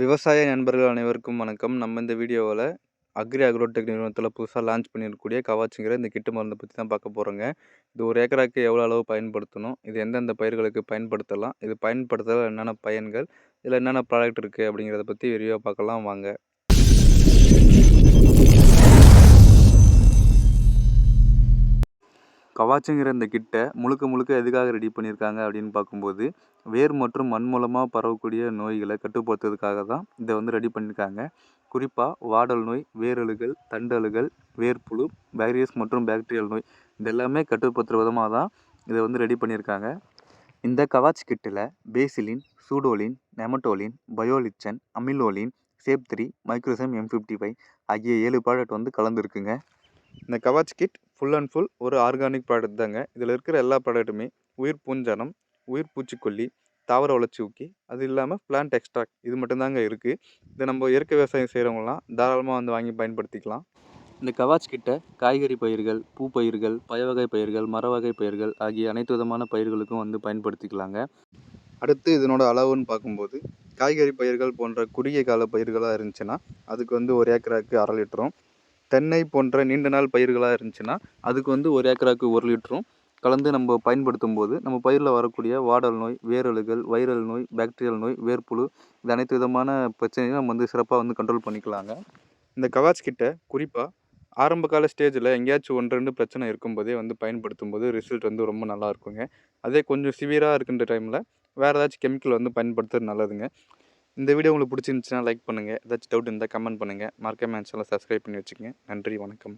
விவசாய நண்பர்கள் அனைவருக்கும் வணக்கம். நம்ம இந்த வீடியோவில் அக்ரி அக்ரோடெக் நிறுவனத்தில் புதுசாக லான்ச் பண்ணியிருக்கக்கூடிய கவாச்சிங்கிற இந்த கிட்டு மருந்தை பற்றி தான் பார்க்க போகிறோங்க இது ஒரு ஏக்கராக்கு எவ்வளோ அளவு பயன்படுத்தணும்? இது எந்தெந்த பயிர்களுக்கு பயன்படுத்தலாம்? இது பயன்படுத்துறதுல என்னென்ன பயன்கள்? இதில் என்னென்ன ப்ராடக்ட் இருக்குது அப்படிங்கிறத பற்றி விரிவாக பார்க்கலாம். வாங்க. கவாச்சிங்கிற இந்த கிட்டை முழுக்க முழுக்க எதுக்காக ரெடி பண்ணியிருக்காங்க அப்படின்னு பார்க்கும்போது வேர் மற்றும் மண் மூலமாக பரவக்கூடிய நோய்களை கட்டுப்படுத்துறதுக்காக தான் இதை வந்து ரெடி பண்ணியிருக்காங்க. குறிப்பாக வாடல் நோய் வேரழுகள் தண்டலுகள் வேர்ப்புழு வைரஸ் மற்றும் பாக்டீரியல் நோய் இதெல்லாமே கட்டுப்படுத்துகிற விதமாக தான் இதை வந்து ரெடி பண்ணியிருக்காங்க. இந்த கவாச் கிட்டில் பேசிலின் சூடோலின் நெமட்டோலின் பயோலிச்சன் அமிலோலின் சேப் த்ரீ மைக்ரோசம் எம் ஃபிஃப்டி ஃபைவ் ஆகிய ஏழு ப்ராடக்ட் வந்து கலந்துருக்குங்க. இந்த Kavach kit full and full ஒரு ஆர்கானிக் ப்ராடக்ட் தாங்க. இதில் இருக்கிற எல்லா ப்ராடக்ட்டுமே உயிர் பூஞ்சனம் உயிர் பூச்சிக்கொல்லி தாவர வளர்ச்சி ஊக்கி அது இல்லாமல் பிளான்ட் எக்ஸ்ட்ராக்ட் இது மட்டும்தாங்க இருக்குது இதை நம்ம இயற்கை விவசாயம் செய்கிறவங்களாம் தாராளமாக வந்து வாங்கி பயன்படுத்திக்கலாம். இந்த கவாச் கிட்ட காய்கறி பயிர்கள் பூ பயிர்கள் பயவகை பயிர்கள் மரவகை பயிர்கள் ஆகிய அனைத்து விதமான பயிர்களுக்கும் வந்து பயன்படுத்திக்கலாங்க. அடுத்து இதனோட அளவுன்னு பார்க்கும்போது காய்கறி பயிர்கள் போன்ற குறுகிய கால பயிர்களாக இருந்துச்சுன்னா அதுக்கு வந்து ஒரு ஏக்கராக்கு அரை லிட்டரும் தென்னை போன்ற நீண்ட நாள் பயிர்களாக இருந்துச்சுன்னா அதுக்கு வந்து ஒரு ஏக்கராவுக்கு ஒரு லிட்டரும் கலந்து நம்ம பயன்படுத்தும் போது நம்ம பயிரில் வரக்கூடிய வாடல் நோய் வேரலுகள் வைரல் நோய் பாக்டீரியல் நோய் வேர்ப்புழு இது அனைத்து விதமான பிரச்சனையும் நம்ம வந்து சிறப்பாக வந்து கண்ட்ரோல் பண்ணிக்கலாங்க. இந்த கவாச் கிட்ட குறிப்பாக ஆரம்ப கால ஸ்டேஜில் எங்கேயாச்சும் ஒன்று ரெண்டு பிரச்சனை இருக்கும்போதே வந்து பயன்படுத்தும் போது ரிசல்ட் வந்து ரொம்ப நல்லா இருக்குங்க. அதே கொஞ்சம் சிவியராக இருக்கின்ற டைமில் வேறு ஏதாச்சும் கெமிக்கல் வந்து பயன்படுத்துறது நல்லதுங்க. இந்த வீடியோ உங்களுக்கு பிடிச்சிருந்துச்சுன்னா லைக் பண்ணுங்கள் ஏதாச்சும் டவுட் இருந்தால் கமெண்ட் பண்ணுங்கள் மறக்காம சேனலை சப்ஸ்கிரைப் பண்ணி வச்சுக்கோங்க. நன்றி வணக்கம்.